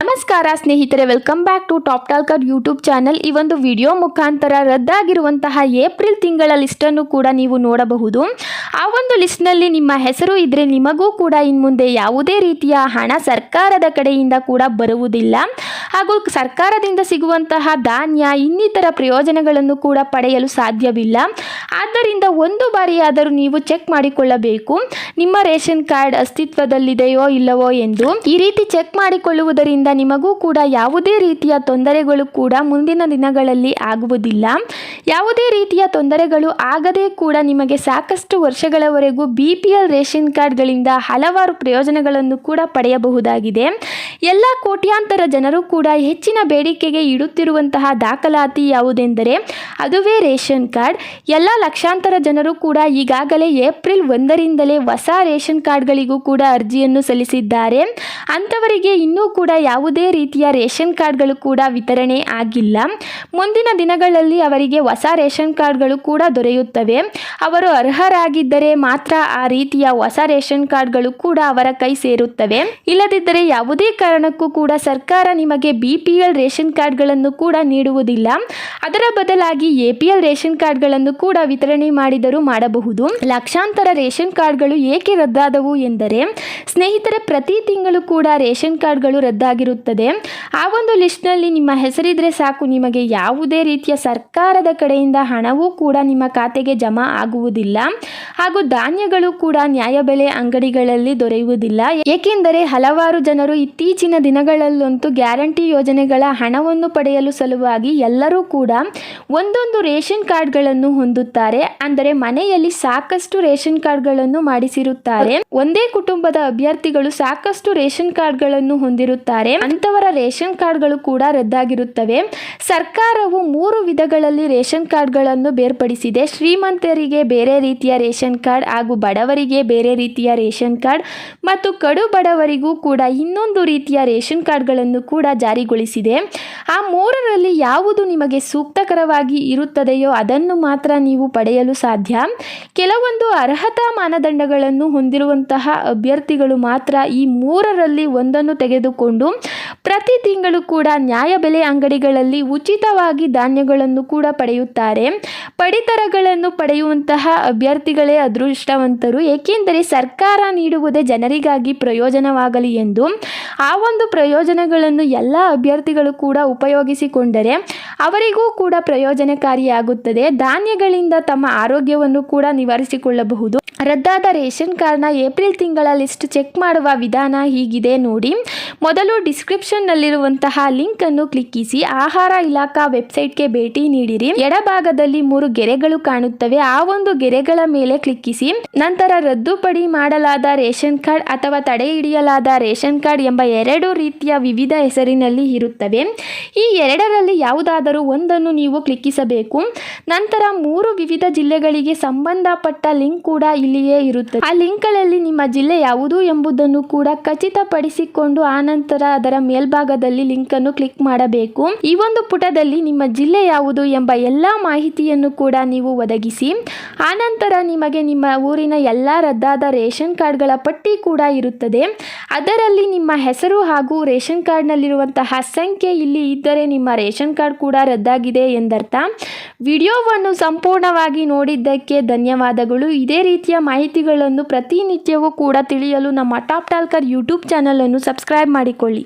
ನಮಸ್ಕಾರ ಸ್ನೇಹಿತರೆ welcome back to top talker YouTube channel ಈ ಒಂದು ವಿಡಿಯೋ ಮುಖಾಂತರ ರದ್ದಾಗಿರುವಂತಹ ಏಪ್ರಿಲ್ ತಿಂಗಳ ಲಿಸ್ಟನ್ನು ಕೂಡ ನೀವು ನೋಡಬಹುದು. ಆ ಒಂದು ಲಿಸ್ಟ್ನಲ್ಲಿ ನಿಮ್ಮ ಹೆಸರು ಇದ್ದರೆ ನಿಮಗೂ ಕೂಡ ಇನ್ಮುಂದೆ ಯಾವುದೇ ರೀತಿಯ ಹಣ ಸರ್ಕಾರದ ಕಡೆಯಿಂದ ಕೂಡ ಬರುವುದಿಲ್ಲ. ಹಾಗೂ ಸರ್ಕಾರದಿಂದ ಸಿಗುವಂತಹ ಧಾನ್ಯ, ಇನ್ನಿತರ ಪ್ರಯೋಜನಗಳನ್ನು ಕೂಡ ಪಡೆಯಲು ಸಾಧ್ಯವಿಲ್ಲ. ಆದ್ದರಿಂದ ಒಂದು ಬಾರಿಯಾದರೂ ನೀವು ಚೆಕ್ ಮಾಡಿಕೊಳ್ಳಬೇಕು. ನಿಮ್ಮ ರೇಷನ್ ಕಾರ್ಡ್ ಅಸ್ತಿತ್ವದಲ್ಲಿದೆಯೋ ಇಲ್ಲವೋ ಎಂದು ಈ ರೀತಿ ಚೆಕ್ ಮಾಡಿಕೊಳ್ಳುವುದರಿಂದ ನಿಮಗೂ ಕೂಡ ಯಾವುದೇ ರೀತಿಯ ತೊಂದರೆಗಳು ಕೂಡ ಮುಂದಿನ ದಿನಗಳಲ್ಲಿ ಆಗುವುದಿಲ್ಲ. ಯಾವುದೇ ರೀತಿಯ ತೊಂದರೆಗಳು ಆಗದೇ ಕೂಡ ನಿಮಗೆ ಸಾಕಷ್ಟು ವರ್ಷಗಳವರೆಗೂ ಬಿ ಪಿ ಎಲ್ ರೇಷನ್ ಕಾರ್ಡ್ಗಳಿಂದ ಹಲವಾರು ಪ್ರಯೋಜನಗಳನ್ನು ಕೂಡ ಪಡೆಯಬಹುದಾಗಿದೆ. ಎಲ್ಲ ಕೋಟ್ಯಾಂತರ ಜನರು ಕೂಡ ಹೆಚ್ಚಿನ ಬೇಡಿಕೆಗೆ ಇಡುತ್ತಿರುವಂತಹ ದಾಖಲಾತಿ ಯಾವುದೆಂದರೆ, ಅದುವೇ ರೇಷನ್ ಕಾರ್ಡ್. ಎಲ್ಲ ಲಕ್ಷಾಂತರ ಜನರು ಕೂಡ ಈಗಾಗಲೇ ಏಪ್ರಿಲ್ ಒಂದರಿಂದಲೇ ಹೊಸ ರೇಷನ್ ಕಾರ್ಡ್ಗಳಿಗೂ ಕೂಡ ಅರ್ಜಿಯನ್ನು ಸಲ್ಲಿಸಿದ್ದಾರೆ. ಅಂಥವರಿಗೆ ಇನ್ನೂ ಕೂಡ ಯಾವುದೇ ರೀತಿಯ ರೇಷನ್ ಕಾರ್ಡ್ಗಳು ಕೂಡ ವಿತರಣೆ ಆಗಿಲ್ಲ. ಮುಂದಿನ ದಿನಗಳಲ್ಲಿ ಅವರಿಗೆ ಹೊಸ ರೇಷನ್ ಕಾರ್ಡ್ಗಳು ಕೂಡ ದೊರೆಯುತ್ತವೆ. ಅವರು ಅರ್ಹರಾಗಿದ್ದರೆ ಮಾತ್ರ ಆ ರೀತಿಯ ಹೊಸ ರೇಷನ್ ಕಾರ್ಡ್ಗಳು ಕೂಡ ಅವರ ಕೈ ಸೇರುತ್ತವೆ. ಇಲ್ಲದಿದ್ದರೆ ಯಾವುದೇ ಕಾರಣಕ್ಕೂ ಕೂಡ ಸರ್ಕಾರ ನಿಮಗೆ ಬಿ ಪಿ ಎಲ್ ರೇಷನ್ ಕಾರ್ಡ್ಗಳನ್ನು ಕೂಡ ನೀಡುವುದಿಲ್ಲ. ಅದರ ಬದಲಾಗಿ ಎ ಪಿ ಎಲ್ ರೇಷನ್ ಕಾರ್ಡ್ಗಳನ್ನು ಕೂಡ ವಿತರಣೆ ಮಾಡಿದರೂ ಮಾಡಬಹುದು. ಲಕ್ಷಾಂತರ ರೇಷನ್ ಕಾರ್ಡ್ಗಳು ಏಕೆ ರದ್ದಾದವು ಎಂದರೆ, ಸ್ನೇಹಿತರೆ, ಪ್ರತಿ ತಿಂಗಳು ಕೂಡ ರೇಷನ್ ಕಾರ್ಡ್ಗಳು ರದ್ದಾಗಿರುತ್ತದೆ. ಆ ಒಂದು ಲಿಸ್ಟ್ನಲ್ಲಿ ನಿಮ್ಮ ಹೆಸರಿದ್ರೆ ಸಾಕು. ನಿಮಗೆ ಯಾವುದೇ ರೀತಿಯ ಸರ್ಕಾರದ ಕಡೆಯಿಂದ ಹಣವೂ ಕೂಡ ನಿಮ್ಮ ಖಾತೆಗೆ ಜಮಾ ಆಗುವುದಿಲ್ಲ. ಹಾಗೂ ಧಾನ್ಯಗಳು ಕೂಡ ನ್ಯಾಯಬೆಲೆ ಅಂಗಡಿಗಳಲ್ಲಿ ದೊರೆಯುವುದಿಲ್ಲ. ಏಕೆಂದರೆ ಹಲವಾರು ಜನರು ಇತ್ತೀಚಿನ ದಿನಗಳಲ್ಲಂತೂ ಗ್ಯಾರಂಟಿ ಯೋಜನೆಗಳ ಹಣವನ್ನು ಪಡೆಯಲು ಸಲುವಾಗಿ ಎಲ್ಲರೂ ಕೂಡ ಒಂದೊಂದು ರೇಷನ್ ಕಾರ್ಡ್ಗಳನ್ನು ಹೊಂದುತ್ತಾರೆ. ಅಂದರೆ ಮನೆಯಲ್ಲಿ ಸಾಕಷ್ಟು ರೇಷನ್ ಕಾರ್ಡ್ಗಳನ್ನು ಮಾಡಿಸಿರುತ್ತಾರೆ. ಒಂದೇ ಕುಟುಂಬದ ಅಭ್ಯರ್ಥಿಗಳು ಸಾಕಷ್ಟು ರೇಷನ್ ಕಾರ್ಡ್ಗಳನ್ನು ಹೊಂದಿರುತ್ತಾರೆ. ಅಂತವರ ರೇಷನ್ ಕಾರ್ಡ್ಗಳು ಕೂಡ ರದ್ದಾಗಿರುತ್ತವೆ. ಸರ್ಕಾರವು ಮೂರು ವಿಧಗಳಲ್ಲಿ ರೇಷನ್ ಕಾರ್ಡ್ಗಳನ್ನು ಬೇರ್ಪಡಿಸಿದೆ. ಶ್ರೀಮಂತರಿಗೆ ಬೇರೆ ರೀತಿಯ ರೇಷನ್ ಕಾರ್ಡ್ ಹಾಗೂ ಬಡವರಿಗೆ ಬೇರೆ ರೀತಿಯ ರೇಷನ್ ಕಾರ್ಡ್ ಮತ್ತು ಕಡು ಬಡವರಿಗೂ ಕೂಡ ಇನ್ನೊಂದು ರೀತಿಯ ರೇಷನ್ ಕಾರ್ಡ್ಗಳನ್ನು ಕೂಡ ಜಾರಿಗೊಳಿಸಿದೆ. ಆ ಮೂರರಲ್ಲಿ ಯಾವುದು ನಿಮಗೆ ಸೂಕ್ತಕರವಾಗಿ ಇರುತ್ತದೆಯೋ ಅದನ್ನು ಮಾತ್ರ ನೀವು ಪಡೆಯಲು ಸಾಧ್ಯ. ಕೆಲವೊಂದು ಅರ್ಹತಾ ಮಾನದಂಡಗಳನ್ನು ಹೊಂದಿರುವಂತಹ ಅಭ್ಯರ್ಥಿಗಳು ಮಾತ್ರ ಈ ಮೂರರಲ್ಲಿ ಒಂದನ್ನು ತೆಗೆದುಕೊಂಡು ಪ್ರತಿ ತಿಂಗಳು ಕೂಡ ನ್ಯಾಯಬೆಲೆ ಅಂಗಡಿಗಳಲ್ಲಿ ಉಚಿತವಾಗಿ ಧಾನ್ಯಗಳನ್ನು ಕೂಡ ಪಡೆಯುತ್ತಾರೆ. ಪಡಿತರಗಳನ್ನು ಪಡೆಯುವಂತಹ ಅಭ್ಯರ್ಥಿಗಳೇ ಅದೃಷ್ಟವಂತರು. ಏಕೆಂದರೆ ಸರ್ಕಾರ ನೀಡುವುದೇ ಜನರಿಗಾಗಿ ಪ್ರಯೋಜನವಾಗಲಿ ಎಂದು ಆ ಒಂದು ಪ್ರಯೋಜನಗಳನ್ನು ಎಲ್ಲ ಅಭ್ಯರ್ಥಿಗಳು ಕೂಡ ಉಪಯೋಗಿಸಿಕೊಂಡರೆ ಅವರಿಗೂ ಕೂಡ ಪ್ರಯೋಜನಕಾರಿಯಾಗುತ್ತದೆ. ಧಾನ್ಯಗಳಿಂದ ತಮ್ಮ ಆರೋಗ್ಯವನ್ನು ಕೂಡ ನಿವಾರಿಸಿಕೊಳ್ಳಬಹುದು. ರದ್ದಾದ ರೇಷನ್ ಕಾರ್ಡ್ನ ಏಪ್ರಿಲ್ ತಿಂಗಳ ಲಿಸ್ಟ್ ಚೆಕ್ ಮಾಡುವ ವಿಧಾನ ಹೀಗಿದೆ ನೋಡಿ. ಮೊದಲು ಡಿಸ್ಕ್ರಿಪ್ಷನ್ನಲ್ಲಿರುವಂತಹ ಲಿಂಕ್ ಅನ್ನು ಕ್ಲಿಕ್ಕಿಸಿ. ಆಹಾರ ಇಲಾಖಾ ವೆಬ್ಸೈಟ್ಗೆ ಭೇಟಿ ನೀಡಿರಿ. ಎಡಭಾಗದಲ್ಲಿ ಮೂರು ಗೆರೆಗಳು ಕಾಣುತ್ತವೆ. ಆ ಒಂದು ಗೆರೆಗಳ ಮೇಲೆ ಕ್ಲಿಕ್ಕಿಸಿ. ನಂತರ ರದ್ದುಪಡಿ ಮಾಡಲಾದ ರೇಷನ್ ಕಾರ್ಡ್ ಅಥವಾ ತಡೆ ಹಿಡಿಯಲಾದ ರೇಷನ್ ಕಾರ್ಡ್ ಎಂಬ ಎರಡು ರೀತಿಯ ವಿವಿಧ ಹೆಸರಿನಲ್ಲಿ ಇರುತ್ತವೆ. ಈ ಎರಡರಲ್ಲಿ ಯಾವುದಾದರೂ ಒಂದನ್ನು ನೀವು ಕ್ಲಿಕ್ಕಿಸಬೇಕು. ನಂತರ ಮೂರು ವಿವಿಧ ಜಿಲ್ಲೆಗಳಿಗೆ ಸಂಬಂಧಪಟ್ಟ ಲಿಂಕ್ ಕೂಡ ಇಲ್ಲಿಯೇ ಇರುತ್ತದೆ. ಆ ಲಿಂಕ್ಗಳಲ್ಲಿ ನಿಮ್ಮ ಜಿಲ್ಲೆ ಯಾವುದು ಎಂಬುದನ್ನು ಕೂಡ ಖಚಿತಪಡಿಸಿಕೊಂಡು ಆನಂತರ ಅದರ ಮೇಲ್ಭಾಗದಲ್ಲಿ ಲಿಂಕ್ ಅನ್ನು ಕ್ಲಿಕ್ ಮಾಡಬೇಕು. ಈ ಒಂದು ಪುಟದಲ್ಲಿ ನಿಮ್ಮ ಜಿಲ್ಲೆ ಯಾವುದು ಎಂಬ ಎಲ್ಲ ಮಾಹಿತಿಯನ್ನು ಕೂಡ ನೀವು ಒದಗಿಸಿ ಆನಂತರ ನಿಮಗೆ ನಿಮ್ಮ ಊರಿನ ಎಲ್ಲಾ ರದ್ದಾದ ರೇಷನ್ ಕಾರ್ಡ್ಗಳ ಪಟ್ಟಿ ಕೂಡ ಇರುತ್ತದೆ. ಅದರಲ್ಲಿ ನಿಮ್ಮ ಹೆಸರು ಹಾಗೂ ರೇಷನ್ ಕಾರ್ಡ್ನಲ್ಲಿರುವಂತಹ ಸಂಖ್ಯೆ ಇಲ್ಲಿ ಇದ್ದರೆ ನಿಮ್ಮ ರೇಷನ್ ಕಾರ್ಡ್ ಕೂಡ ರದ್ದಾಗಿದೆ ಎಂದರ್ಥ. ವಿಡಿಯೋವನ್ನು ಸಂಪೂರ್ಣವಾಗಿ ನೋಡಿದ್ದಕ್ಕೆ ಧನ್ಯವಾದಗಳು. ಇದೇ ರೀತಿಯ ಮಾಹಿತಿಗಳನ್ನು ಪ್ರತಿನಿತ್ಯವೂ ಕೂಡ ತಿಳಿಯಲು ನಮ್ಮ ಟಾಪ್ ಟಾಲ್ಕರ್ ಯೂಟ್ಯೂಬ್ ಚಾನಲನ್ನು ಸಬ್ಸ್ಕ್ರೈಬ್ ಮಾಡಿಕೊಳ್ಳಿ.